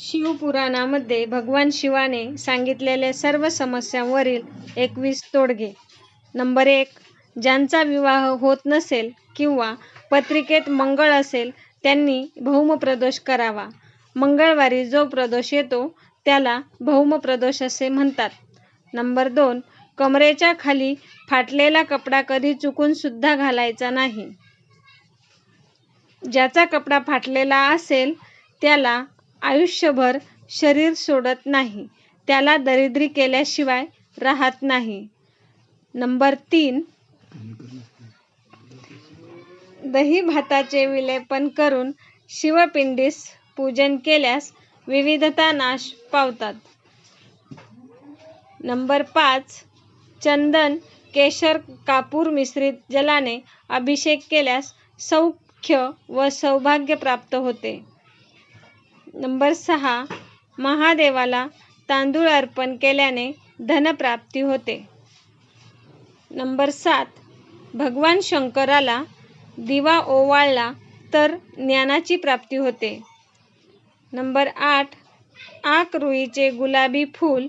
शिवपुराणामध्ये भगवान शिवाने सांगितलेल्या सर्व समस्यांवरील एकवीस तोडगे. नंबर एक ज्यांचा विवाह होत नसेल किंवा पत्रिकेत मंगळ असेल त्यांनी भौमप्रदोष करावा. मंगळवारी जो प्रदोष येतो त्याला भौमप्रदोष असे म्हणतात. नंबर दोन कमरेच्या खाली फाटलेला कपडा कधी चुकून सुद्धा घालायचा नाही. ज्याचा कपडा फाटलेला असेल त्याला आयुष्यभर शरीर सोडत नाही. त्याला दरिद्री केल्याशिवाय राहत नाही. नंबर तीन. दही भाताचे विलेपन करून शिवपिंडीस पूजन केल्यास विविधता नाश पावतात. नंबर पाच. चंदन केशर कापूर मिश्रित जलाने अभिषेक केल्यास सौख्य व सौभाग्य प्राप्त होते. नंबर सहा महादेवाला तांदूळ अर्पण केल्याने धनप्राप्ती होते. नंबर सात भगवान शंकराला दिवा ओवाळला तर ज्ञानाची प्राप्ती होते. नंबर आठ आकरुईचे गुलाबी फूल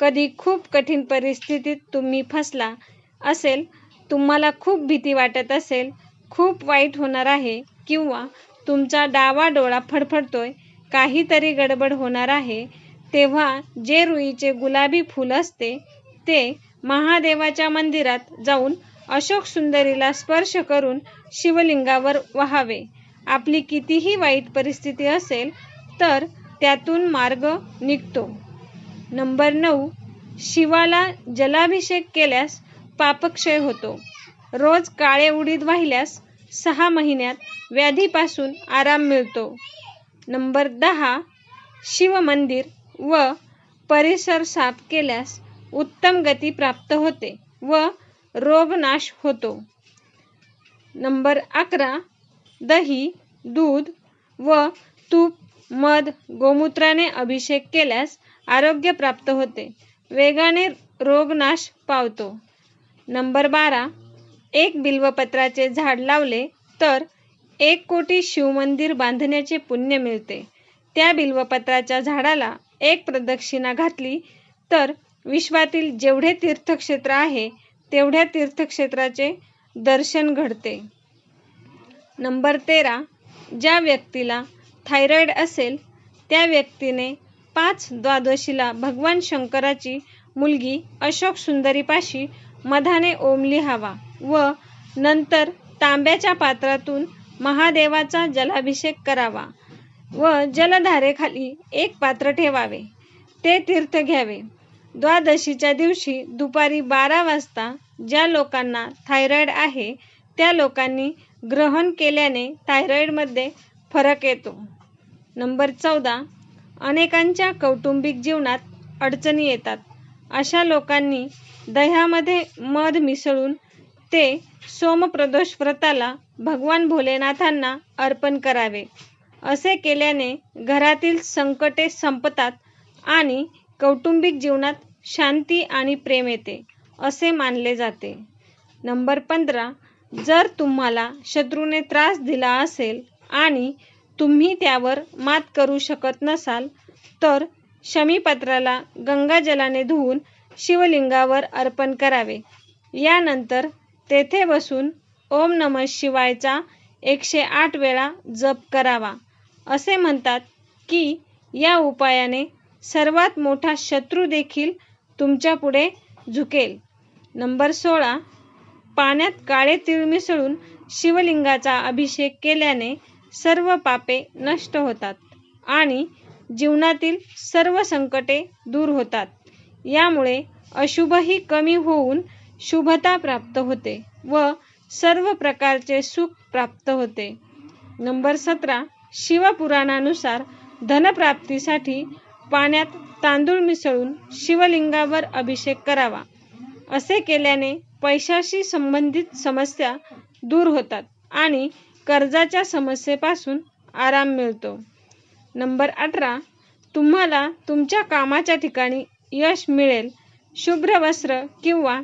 कधी खूप कठीण परिस्थितीत तुम्ही फसला असेल तुम्हाला खूप भीती वाटत असेल खूप वाईट होणार आहे किंवा तुमचा डावा डोळा फडफडतोय काहीतरी गडबड होणार आहे. तेव्हा जे रुईचे गुलाबी फूल असते ते महादेवाच्या मंदिरात जाऊन अशोक सुंदरीला स्पर्श करून शिवलिंगावर वहावे. आपली कितीही वाईट परिस्थिती असेल तर त्यातून मार्ग निघतो. नंबर नऊ. शिवाला जलाभिषेक केल्यास पापक्षय होतो. रोज काळे उडीद वाहिल्यास सहा महिन्यात व्याधीपासून आराम मिळतो. नंबर दहा शिवमंदिर व परिसर साफ केल्यास उत्तम गती प्राप्त होते व रोगनाश होतो. नंबर अकरा दही दूध व तूप मध गोमूत्राने अभिषेक केल्यास आरोग्य प्राप्त होते. वेगाने रोगनाश पावतो. नंबर बारा एक बिल्वपत्राचे झाड लावले तर एक कोटी शिवमंदिर बांधण्याचे पुण्य मिळते. त्या बिल्वपत्राच्या झाडाला एक प्रदक्षिणा घातली तर विश्वातील जेवढे तीर्थक्षेत्र आहे तेवढ्या तीर्थक्षेत्राचे दर्शन घडते. नंबर तेरा. ज्या व्यक्तीला थायरॉईड असेल त्या व्यक्तीने पाच द्वादशीला भगवान शंकराची मुलगी अशोक सुंदरीपाशी मधाने ओम लिहावा व नंतर तांब्याच्या पात्रातून महादेवाचा जलाभिषेक करावा व जलधारेखाली एक पात्र ठेवावे. ते तीर्थ घ्यावे. द्वादशीच्या दिवशी दुपारी बारा वाजता ज्या लोकांना थायरॉईड आहे त्या लोकांनी ग्रहण केल्याने थायरॉईडमध्ये फरक येतो. नंबर चौदा. अनेकांच्या कौटुंबिक जीवनात अडचणी येतात. अशा लोकांनी दह्यामध्ये मध मिसळून ते सोमप्रदोष व्रताला भगवान भोलेनाथांना अर्पण करावे. असे केल्याने घरातील संकटे संपतात आणि कौटुंबिक जीवनात शांती आणि प्रेम येते असे मानले जाते. नंबर पंधरा जर तुम्हाला शत्रूने त्रास दिला असेल आणि तुम्ही त्यावर मात करू शकत नसाल तर शमीपत्राला गंगाजलाने धुवून शिवलिंगावर अर्पण करावे. यानंतर तेथे बसून ओम नम शिवायचा एकशे आठ वेळा जप करावा. असे म्हणतात की या उपायाने सर्वात मोठा शत्रू देखील तुमच्यापुढे झुकेल. नंबर सोळा. पाण्यात काळे तीळ मिसळून शिवलिंगाचा अभिषेक केल्याने सर्व पापे नष्ट होतात आणि जीवनातील सर्व संकटे दूर होतात. यामुळे अशुभही कमी होऊन शुभता प्राप्त होते व सर्व प्रकारचे सुख प्राप्त होते. नंबर सतरा शिवपुराणानुसार धनप्राप्तीसाठी पाण्यात तांदूळ मिसळून शिवलिंगावर अभिषेक करावा. असे केल्याने पैशाशी संबंधित समस्या दूर होतात आणि कर्जाच्या समस्येपासून आराम मिळतो. नंबर अठरा तुम्हाला तुमच्या कामाच्या ठिकाणी यश मिळेल. शुभ्र वस्त्र किंवा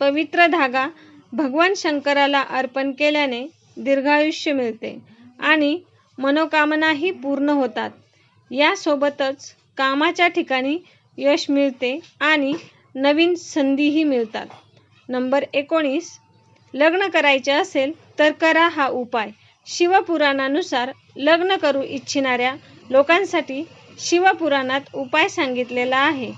पवित्र धागा भगवान शंकराला अर्पण केल्याने दीर्घायुष्य मिळते आणि मनोकामनाही पूर्ण होतात. यासोबतच कामाच्या ठिकाणी यश मिळते आणि नवीन संधीही मिळतात. नंबर एकोणीस लग्न करायचे असेल तर करा हा उपाय. शिवपुराणानुसार लग्न करू इच्छिणाऱ्या लोकांसाठी शिवपुराणात उपाय सांगितलेला आहे.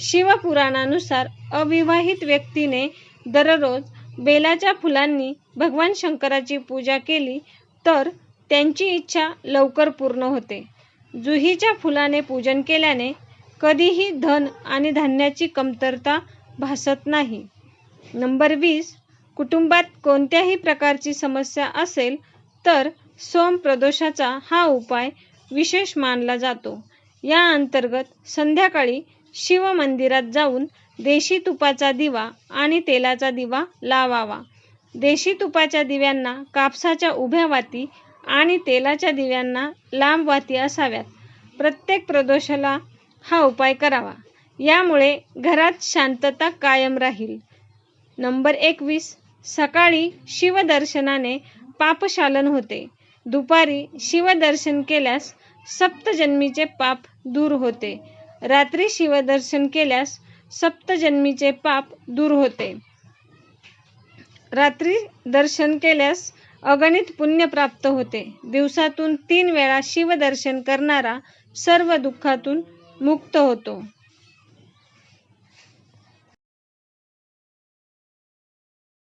शिवपुराणानुसार अविवाहित व्यक्तीने दररोज बेलाच्या फुलांनी भगवान शंकराची पूजा केली तर त्यांची इच्छा लवकर पूर्ण होते. जुहीच्या फुलाने पूजन केल्याने कधीही धन आणि धान्याची कमतरता भासत नाही. नंबर वीस कुटुंबात कोणत्याही प्रकारची समस्या असेल तर सोम प्रदोषाचा हा उपाय विशेष मानला जातो. या अंतर्गत संध्याकाळी शिव मंदिरात जाऊन देशी तुपाचा दिवा आणि तेलाचा दिवा लावावा. देशी तुपाच्या दिव्यांना कापसाच्या उभ्या वाती आणि तेलाच्या दिव्यांना लांब वाती असाव्यात. प्रत्येक प्रदोषाला हा उपाय करावा. यामुळे घरात शांतता कायम राहील. नंबर एकवीस. सकाळी शिवदर्शनाने पापशालन होते. दुपारी शिवदर्शन केल्यास सप्तजन्मीचे पाप दूर होते. रात्री शिवदर्शन केल्यास सप्तजन्मीचे पाप दूर होते. रात्री दर्शन केल्यास अगणित पुण्य प्राप्त होते. दिवसातून तीन वेळा शिवदर्शन करणारा सर्व दुःखातून मुक्त होतो.